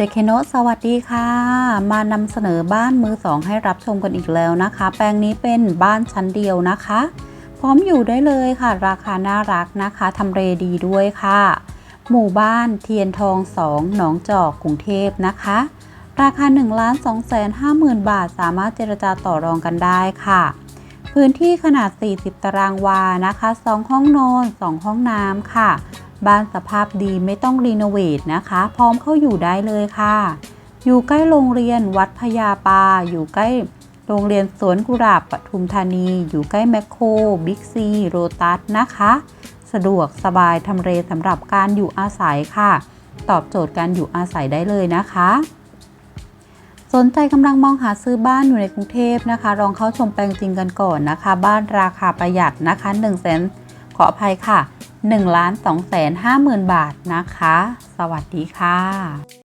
เจเคโนสวัสดีค่ะ มานำเสนอบ้านมือสองให้รับชมกันอีกแล้วนะคะ แปลงนี้เป็นบ้านชั้นเดียวนะคะ พร้อมอยู่ได้เลยค่ะ ราคาน่ารักนะคะทำเลดีด้วยค่ะ หมู่บ้านเทียนทอง2หนองจอกกรุงเทพนะคะ ราคา 1 2 5 0 0 0 0 บาท สามารถเจรจาต่อรองกันได้ค่ะ พื้นที่ขนาด 40 ตารางวานะคะ 2 ห้องนอน 2 ห้องน้ำค่ะ บ้านสภาพดีไม่ต้องรีโนเวทนะคะ พร้อมเข้าอยู่ได้เลยค่ะ อยู่ใกล้โรงเรียนวัดพญาปา อยู่ใกล้โรงเรียนสวนกุหลาบปทุมธานี อยู่ใกล้แมคโครบิ๊กซี โรตัสนะคะ สะดวกสบายทำเลสำหรับการอยู่อาศัยค่ะ ตอบโจทย์การอยู่อาศัยได้เลยนะคะ สนใจกำลังมองหาซื้อบ้านอยู่ในกรุงเทพนะคะ ลองเข้าชมแปลงจริงกันก่อนนะคะ บ้านราคาประหยัดนะคะ1 0 0 0 0แสนขออภัยค่ะ 1ล้าน2แสน5หมื่นบาทนะคะ สวัสดีค่ะ